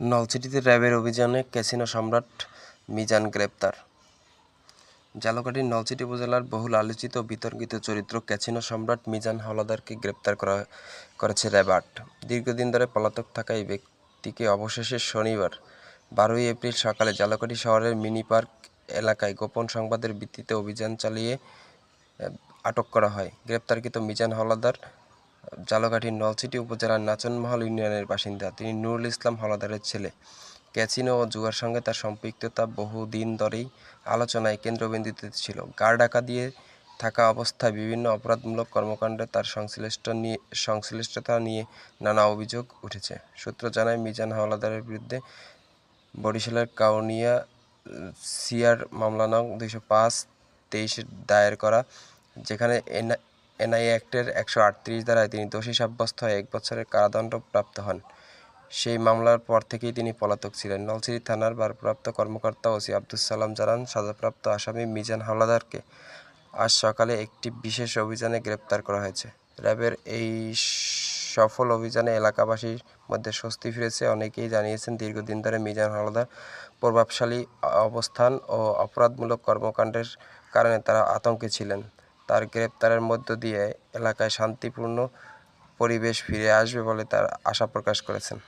নলছিটিতে র্যাবের অভিযানে ক্যাসিনো সম্রাট মিজান গ্রেপ্তার। ঝালকাঠির নলছিটি উপজেলার বহুল আলোচিত বিতর্কিত চরিত্র ক্যাসিনো সম্রাট মিজান হাওলাদারকে গ্রেপ্তার করা করেছে র্যাব আট। দীর্ঘদিন ধরে পলাতক থাকা এই ব্যক্তিকে অবশেষে শনিবার, বারোই এপ্রিল সকালে ঝালকাঠি শহরের মিনি পার্ক এলাকায় গোপন সংবাদের ভিত্তিতে অভিযান চালিয়ে আটক করা হয়। গ্রেপ্তারকৃত মিজান হাওলাদার ঝালকাঠির নলছিটি উপজেলার নাচনমহল ইউনিয়নের বাসিন্দা। তিনি নুরুল ইসলাম হাওলাদারের ছেলে। ক্যাসিনো ও জুয়ার সঙ্গে তার সম্পৃক্ততা বহুদিন ধরেই আলোচনায় কেন্দ্রবিন্দুতে ছিল। গাড় ডাকা দিয়ে থাকা অবস্থায় বিভিন্ন অপরাধমূলক কর্মকাণ্ডে তার সংশ্লিষ্ট নিয়ে সংশ্লিষ্টতা নিয়ে নানা অভিযোগ উঠেছে। সূত্র জানায়, মিজান হাওলাদারের বিরুদ্ধে বরিশালের কাউনিয়া সিআর মামলা নং দুইশো পাঁচ তেইশে দায়ের করা, যেখানে এনআই অ্যাক্টের একশো আটত্রিশ দ্বারায় তিনি দোষী সাব্যস্ত হয়ে এক বছরের কারাদণ্ড প্রাপ্ত হন। সেই মামলার পর থেকেই তিনি পলাতক ছিলেন। নলছিটি থানার ভারপ্রাপ্ত কর্মকর্তা ওসি আব্দুল সালাম জানান, সাজাপ্রাপ্ত আসামি মিজান হাওলাদারকে আজ সকালে একটি বিশেষ অভিযানে গ্রেপ্তার করা হয়েছে। র্যাবের এই সফল অভিযানে এলাকাবাসীর মধ্যে স্বস্তি ফিরেছে। অনেকেই জানিয়েছেন, দীর্ঘদিন ধরে মিজান হালদার প্রভাবশালী অবস্থান ও অপরাধমূলক কর্মকাণ্ডের কারণে তারা আতঙ্কে ছিলেন। তার গ্রেপ্তারের মধ্য দিয়ে এলাকায় শান্তিপূর্ণ পরিবেশ ফিরে আসবে বলে তার আশা প্রকাশ করেছেন।